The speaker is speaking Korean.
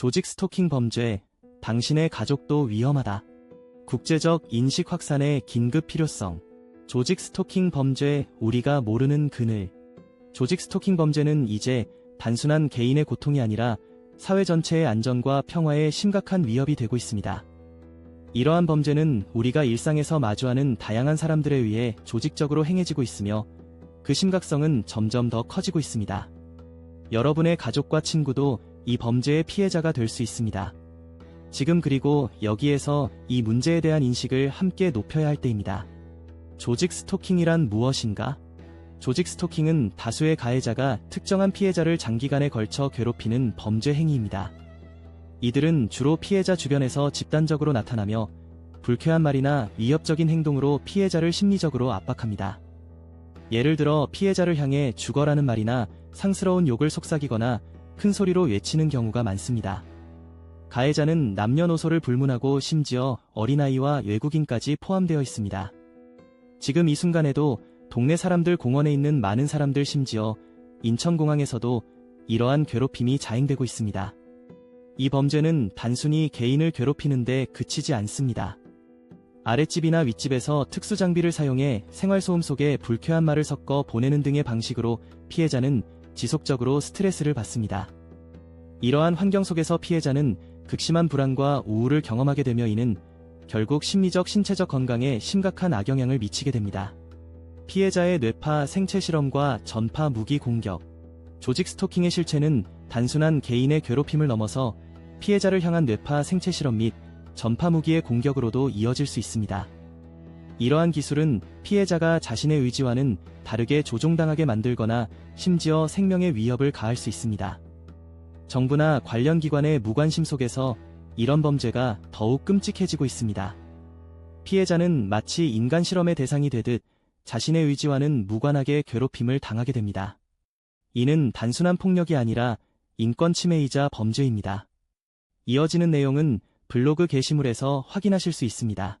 조직 스토킹 범죄, 당신의 가족도 위험하다. 국제적 인식 확산의 긴급 필요성. 조직 스토킹 범죄, 우리가 모르는 그늘. 조직 스토킹 범죄는 이제 단순한 개인의 고통이 아니라 사회 전체의 안전과 평화에 심각한 위협이 되고 있습니다. 이러한 범죄는 우리가 일상에서 마주하는 다양한 사람들에 의해 조직적으로 행해지고 있으며 그 심각성은 점점 더 커지고 있습니다. 여러분의 가족과 친구도 이 범죄의 피해자가 될 수 있습니다. 지금 그리고 여기에서 이 문제에 대한 인식을 함께 높여야 할 때입니다. 조직 스토킹이란 무엇인가? 조직 스토킹은 다수의 가해자가 특정한 피해자를 장기간에 걸쳐 괴롭히는 범죄 행위입니다. 이들은 주로 피해자 주변에서 집단적으로 나타나며 불쾌한 말이나 위협적인 행동으로 피해자를 심리적으로 압박합니다. 예를 들어 피해자를 향해 죽어라는 말이나 상스러운 욕을 속삭이거나 큰 소리로 외치는 경우가 많습니다. 가해자는 남녀노소를 불문하고 심지어 어린아이와 외국인까지 포함되어 있습니다. 지금 이 순간에도 동네 사람들 공원에 있는 많은 사람들 심지어 인천공항에서도 이러한 괴롭힘이 자행되고 있습니다. 이 범죄는 단순히 개인을 괴롭히는데 그치지 않습니다. 아랫집이나 윗집에서 특수장비를 사용해 생활소음 속에 불쾌한 말을 섞어 보내는 등의 방식으로 피해자는 지속적으로 스트레스를 받습니다. 이러한 환경 속에서 피해자는 극심한 불안과 우울을 경험하게 되며 이는 결국 심리적 신체적 건강에 심각한 악영향을 미치게 됩니다. 피해자의 뇌파 생체 실험과 전파 무기 공격, 조직 스토킹의 실체는 단순한 개인의 괴롭힘을 넘어서 피해자를 향한 뇌파 생체 실험 및 전파 무기의 공격으로도 이어질 수 있습니다. 이러한 기술은 피해자가 자신의 의지와는 다르게 조종당하게 만들거나 심지어 생명의 위협을 가할 수 있습니다. 정부나 관련 기관의 무관심 속에서 이런 범죄가 더욱 끔찍해지고 있습니다. 피해자는 마치 인간 실험의 대상이 되듯 자신의 의지와는 무관하게 괴롭힘을 당하게 됩니다. 이는 단순한 폭력이 아니라 인권 침해이자 범죄입니다. 이어지는 내용은 블로그 게시물에서 확인하실 수 있습니다.